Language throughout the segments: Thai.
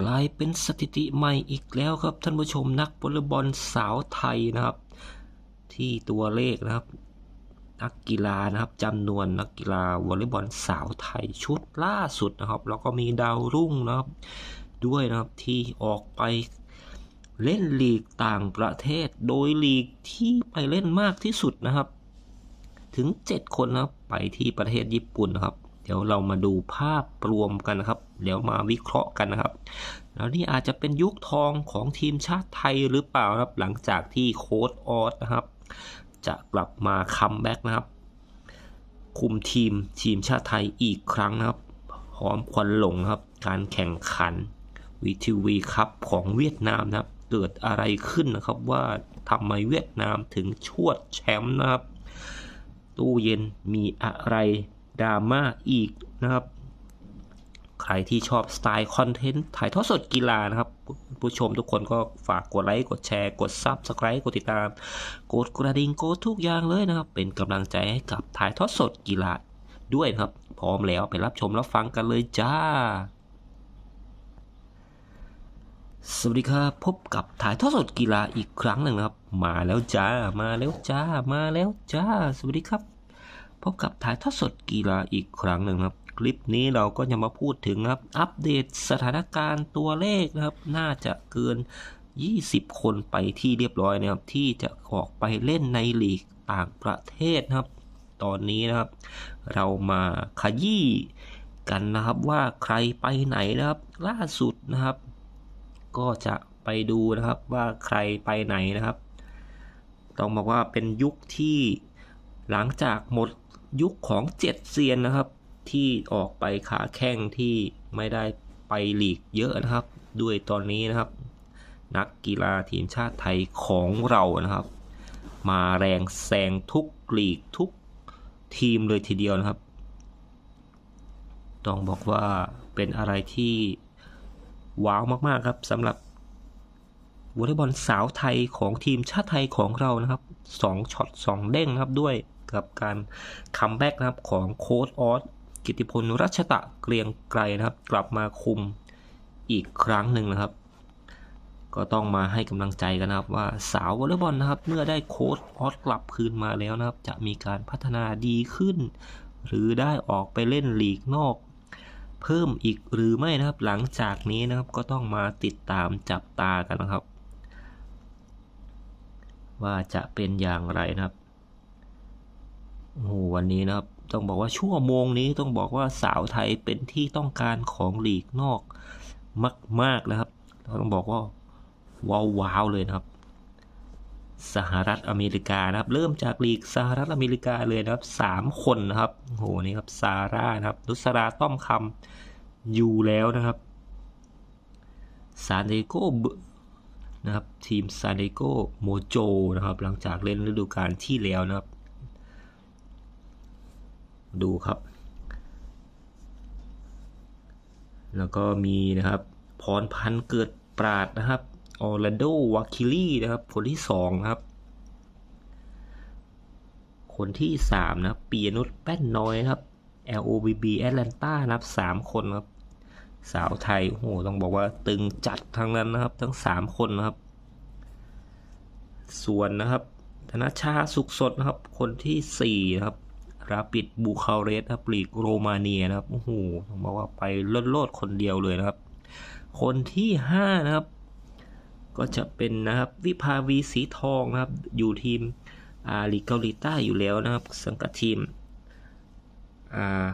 กลายเป็นสถิติใหม่อีกแล้วครับ ท่านผู้ชมนักวอลเลย์บอลสาวไทยนะครับ ที่ตัวเลขนะครับ นักกีฬานะครับจำนวนนักกีฬาวอลเลย์บอลสาวไทยชุดล่าสุดนะครับ แล้วก็มีดาวรุ่งนะครับ ด้วยนะครับที่ออกไปเล่นลีกต่างประเทศ โดยลีกที่ไปเล่นมากที่สุดนะครับ ถึง 7 คนนะครับไปที่ประเทศญี่ปุ่นนะครับ ดี๋ยวเรามาดูภาพรวมกันนะครับ เดี๋ยวมาวิเคราะห์กันนะครับ แล้วนี่อาจจะเป็นยุคทองของทีมชาติไทยหรือเปล่านะครับ หลังจากที่โค้ดออสนะครับ จะกลับมาคัมแบ็กนะครับ คุมทีมทีมชาติไทยอีกครั้งนะครับหอมควันหลงครับ การแข่งขันวีทีวีครับของเวียดนามนะครับ เกิดอะไรขึ้นนะครับว่าทำไมเวียดนามถึงชวดแชมป์นะครับ ตู้เย็นมีอะไร ดราม่าอีกนะครับ ใครที่ชอบสไตล์คอนเทนต์ถ่ายทอดสดกีฬานะครับ ผู้ชมทุกคนก็ฝากกดไลค์ กดแชร์ กดซับสไคร b ์กดติดตาม กดกระดิ่งกดทุกอย่างเลยนะครับ เป็นกำลังใจให้กับถ่ายทอดสดกีฬาด้วยนะครับ พร้อมแล้วไปรับชมรับฟังกันเลยจ้าสวัสดีครับพบกับถ่ายทอดสดกีฬาอีกครั้งหนึ่งนะครับ มาแล้วจ้า มาแล้วจ้า มาแล้วจ้า สวัสดีครับ พบกับถ่ายทอดสดกีฬาอีกครั้งหนึ่งครับ คลิปนี้เราก็จะมาพูดถึงครับ อัปเดตสถานการณ์ตัวเลขนะครับ น่าจะเกิน 20 คนไปที่เรียบร้อยนะครับ ที่จะออกไปเล่นในลีกต่างประเทศนะครับ ตอนนี้นะครับ เรามาขยี้กันนะครับว่าใครไปไหนนะครับ ล่าสุดนะครับ ก็จะไปดูนะครับว่าใครไปไหนนะครับ ต้องบอกว่าเป็นยุคที่หลังจากหมด ยุคของเจ็ดเซียนนะครับ ที่ออกไปขาแข้งที่ไม่ได้ไปลีกเยอะนะครับ ด้วยตอนนี้นะครับ นักกีฬาทีมชาติไทยของเรานะครับ มาแรงแซงทุกลีกทุกทีมเลยทีเดียวนะครับ ต้องบอกว่าเป็นอะไรที่ว้าวมากๆครับสำหรับวอลเลย์บอลสาวไทยของทีมชาติไทยของเรานะครับสองช็อตสองเด้งนะครับด้วย กับการคัมแบ็กนะครับของโค้ดออสกิติพลรัชตะเกรียงไกรนะครับ กลับมาคุมอีกครั้งหนึ่งนะครับ ก็ต้องมาให้กำลังใจกันนะครับ ว่าสาววอลเลย์บอลนะครับ เมื่อได้โค้ดออสกลับคืนมาแล้วนะครับ จะมีการพัฒนาดีขึ้น หรือได้ออกไปเล่นลีกนอก เพิ่มอีกหรือไม่นะครับ หลังจากนี้นะครับก็ต้องมาติดตามจับตากันนะครับ ว่าจะเป็นอย่างไรนะครับ โอ้วันนี้นะครับ ต้องบอกว่าชั่วโมงนี้ต้องบอกว่าสาวไทยเป็นที่ต้องการของหลีกนอกมากๆนะครับ ต้องบอกว่าว้าวๆเลยนะครับ สหรัฐอเมริกานะครับ เริ่มจากลีกสหรัฐอเมริกาเลยนะครับสามคนนะครับโอ้โหนี่ครับซาร่านะครับนุสราต้อมคำอยู่แล้วนะครับซานดิโกนะครับทีมซานดิโกโมโจนะครับ หลังจากเล่นฤดูกาลที่แล้วนะครับ ดูครับ แล้วก็มีนะครับ พรพันธ์เกิดปราดนะครับออร์แลนโดวาคิลี่นะครับ คนที่สองนะครับ คนที่สามนะปียนุชแป้นน้อยนะครับ LOBB แอตแลนตานะครับสามคนครับ สาวไทย โอ้โห ต้องบอกว่าตึงจัดทั้งนั้นนะครับ ทั้งสามคนนะครับ ส่วนนะครับ ธนชาสุขสดนะครับ คนที่สี่นะครับ ราปิดบูคาเรสครับลีกโรมาเนียนะครับโอ้โหต้องบอกว่าไปโลดๆคนเดียวเลยนะครับ คนที่ห้านะครับ ก็จะเป็นนะครับวิภาวีสีทองนะครับ อยู่ทีมอาลีเกาหลีใต้อยู่แล้วนะครับ สังกัดทีมอ่า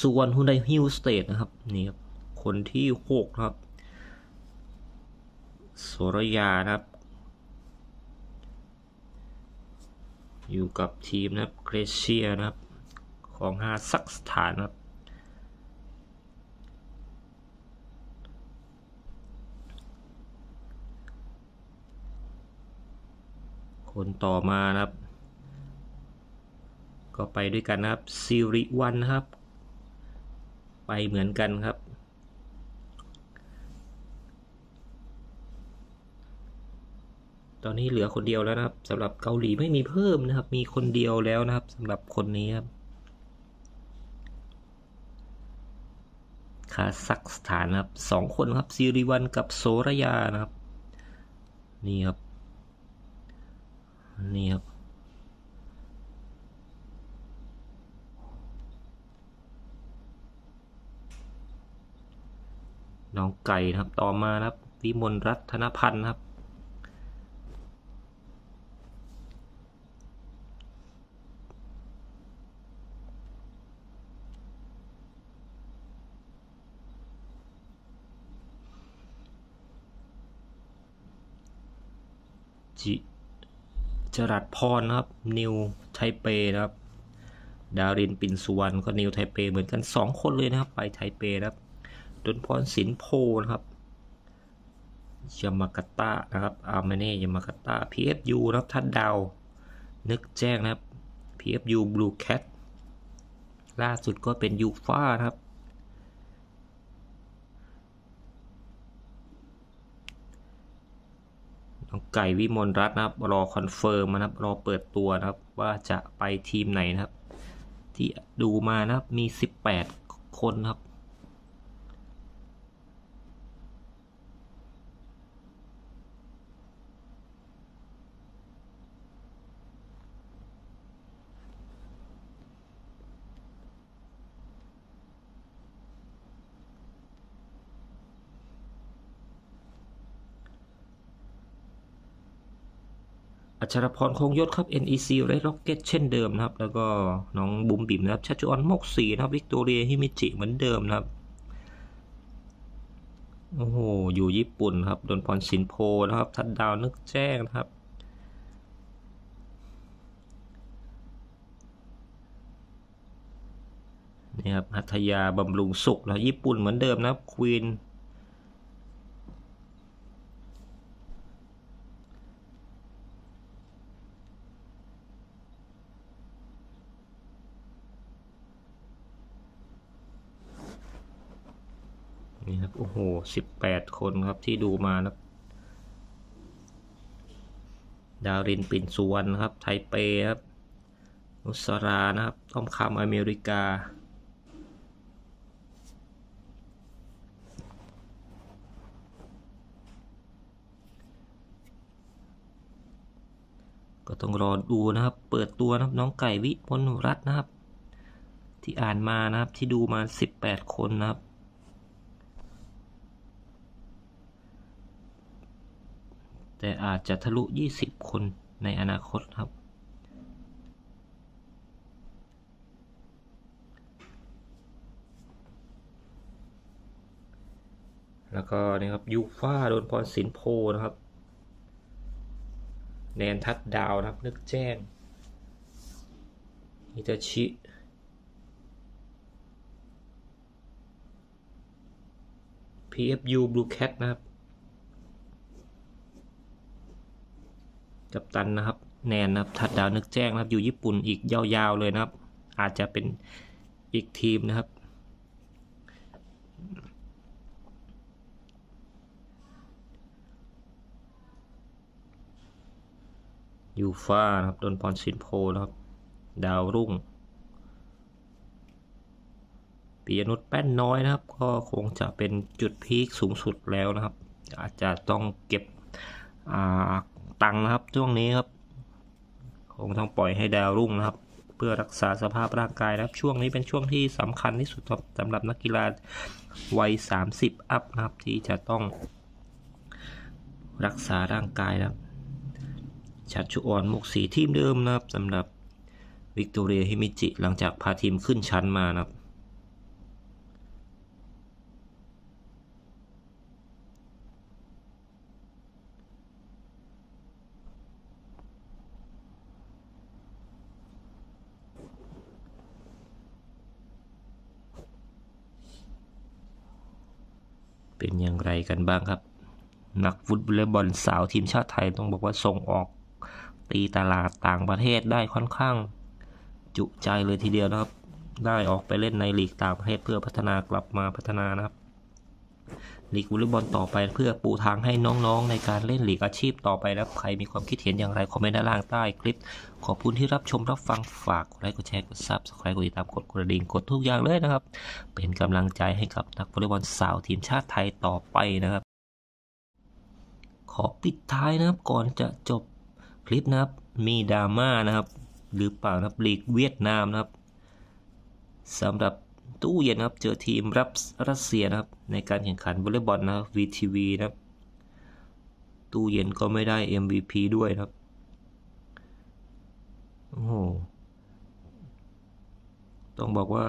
ส่วนฮุนไดฮิลสเตทนะครับนี่ครับคนที่หกนะครับโสรยานะครับ อยู่กับทีมนะครับเกรเชียนะครับ ของฮาซักสถานนะครับ คนต่อมานะครับ ก็ไปด้วยกันนะครับซิริวันนะครับ ไปเหมือนกันครับ อนนี้เหลือคนเดียวแล้วนะครับสำหรับเกาหลีไม่มีเพิ่มนะครับ มีคนเดียวแล้วนะครับสำหรับคนนี้ครับคาซัคสถานนะครับสองคนครับซิริวันกับโซรยานะครับ นี่ครับ นี่ครับน้องไก่นะครับต่อมานะครับวิมลรัตนพันธ์นะครับ จิจรัดพรนะครับ นิวไทเปนะครับ ดารินปินสุวรรณก็นิวไทเปเหมือนกันสองคนเลยนะครับ ไปไทเปนะครับดนพรสินโพนะครับยามากาตานะครับ อาร์เมเน่ยามากาตา PFU นะครับทัดดาว นึกแจ้งนะครับ PFU Blue Cat ล่าสุดก็เป็นยูฟ่านะครับ น้องไก่วิมลรัตน์นะครับ รอคอนเฟิร์มนะครับ รอเปิดตัวนะครับ ว่าจะไปทีมไหนนะครับ ที่ดูมานะครับมี 18 คนนะครับ อัชรพรคงยศครับ NEC Red Rocket เช่นเดิมนะครับ แล้วก็น้องบุมบิ่มนะครับชัชออนมกสีนะครับวิกตอเรียฮิมิจิเหมือนเดิมนะครับโอ้โหอยู่ญี่ปุ่นครับโดนพรสินโพนะครับทัดดาวนึกแจ้งนะครับนี่ครับหัตยาบำรุงสุขนะญี่ปุ่นเหมือนเดิมนะครับควีน นี่ครับ โอ้โหสิบแปดคนครับที่ดูมานะครับดาวรินปิ่นสุวรรณนครับ ไทเปครับ นุสรานะครับต้อมคำอเมริกา ก็ต้องรอดูนะครับ เปิดตัวนะครับน้องไก่วิพลรัตน์นะครับ ที่อ่านมานะครับที่ดูมาสิบแปดคนนะครับ แต่อาจจะทะลุ 20 คนในอนาคตครับ แล้วก็นี่ครับยูฟ่าโดนพรสินโพนะครับ แนนทัดดาวนะครับ นึกแจ้งฮิตาชิ PFU Blue Cat นะครับ กับตันนะครับ แนนนะครับทัดดาวนึกแจ้งนะครับ อยู่ญี่ปุ่นอีกยาวๆเลยนะครับ อาจจะเป็นอีกทีมนะครับ ยูฟ่านะครับโดนพรสินโพนะครับ ดาวรุ่งปียนุชแป้นน้อยนะครับ ก็คงจะเป็นจุดพีคสูงสุดแล้วนะครับ อาจจะต้องเก็บอ่า ตังค์นะครับ ช่วงนี้ครับคงต้องปล่อยให้ดาวรุ่งนะครับ เพื่อรักษาสภาพร่างกายนะครับ ช่วงนี้เป็นช่วงที่สำคัญที่สุดครับสำหรับนักกีฬาวัย 30 อัพนะครับ ที่จะต้องรักษาร่างกายนะครับชัดชุออนมุกสีทีมเดิมนะครับสำหรับวิกตอเรียฮิมิจิ หลังจากพาทีมขึ้นชั้นมานะครับ เป็นอย่างไรกันบ้างครับ นักฟุตบอลสาวทีมชาติไทยต้องบอกว่าส่งออก ตีตลาดต่างประเทศได้ค่อนข้าง จุใจเลยทีเดียวนะครับ ได้ออกไปเล่นในลีกต่างประเทศเพื่อพัฒนากลับมาพัฒนานะครับ ลีกวอลเลย์บอลต่อไปเพื่อปูทางให้น้องๆ ในการเล่นลีกอาชีพต่อไปนะครับใครมีความคิดเห็นอย่างไร คอมเมนต์ด้านล่างใต้คลิป ขอบคุณที่รับชมรับฟังฝากกดไลค์กดแชร์กดซับสไครต์กดติดตามกดกระดิ่งกดทุกอย่างเลยนะครับ เป็นกำลังใจให้กับนักวอลเลย์บอลสาวทีมชาติไทยต่อไปนะครับ ขอปิดท้ายนะครับก่อนจะจบคลิปนะครับมีดราม่านะครับ หรือเปล่านะครับลีกเวียดนามนะครับสำหรับ ตู้เย็นนะครับ เจอทีมรับรัสเซียนะครับ ในการแข่งขันวอลเลย์บอลนะครับ VTV นะครับ ตู้เย็นก็ไม่ได้ MVP ด้วยนะครับ โอ้โห ต้องบอกว่า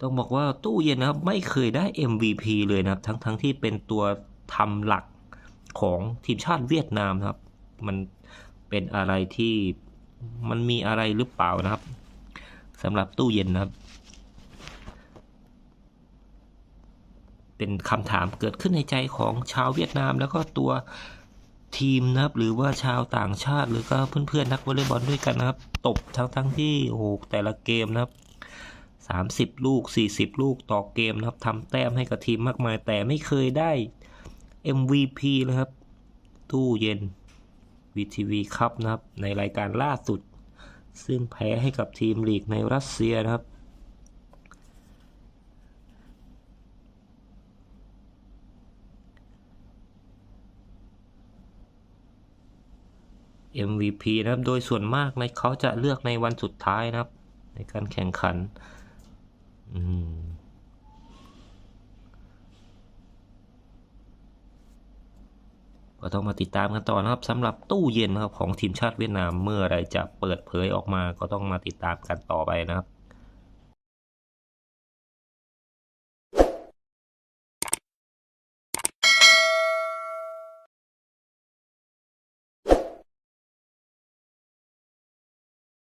ต้องบอกว่าตู้เย็นนะครับ ไม่เคยได้ MVP เลยนะครับ ทั้งทั้งที่เป็นตัวทำหลักของทีมชาติเวียดนามนะครับ มันเป็นอะไรที่มันมีอะไรหรือเปล่านะครับ สำหรับตู้เย็นนะครับ เป็นคำถามเกิดขึ้นในใจของชาวเวียดนาม แล้วก็ตัวทีมนะครับ หรือว่าชาวต่างชาติ หรือก็เพื่อนๆนักวอลเลย์บอลด้วยกันนะครับ ตบทั้งทั้งที่โอ้โหแต่ละเกมนะครับ 30 ลูก 40 ลูกต่อเกมนะครับทำแต้มให้กับทีมมากมาย แต่ไม่เคยได้ MVP เลยครับ ตู้เย็น VTV ครับนะครับ ในรายการล่าสุด ซึ่งแพ้ให้กับทีมลีกในรัสเซียนะครับ MVP นะครับ โดยส่วนมากในเขาจะเลือกในวันสุดท้ายนะครับ ในการแข่งขัน อืม ก็ต้องมาติดตามกันต่อนะครับสำหรับตู้เย็นนะครับของทีมชาติเวียดนามเมื่อไรจะเปิดเผยออกมาก็ต้องมาติดตามกันต่อไปนะครับ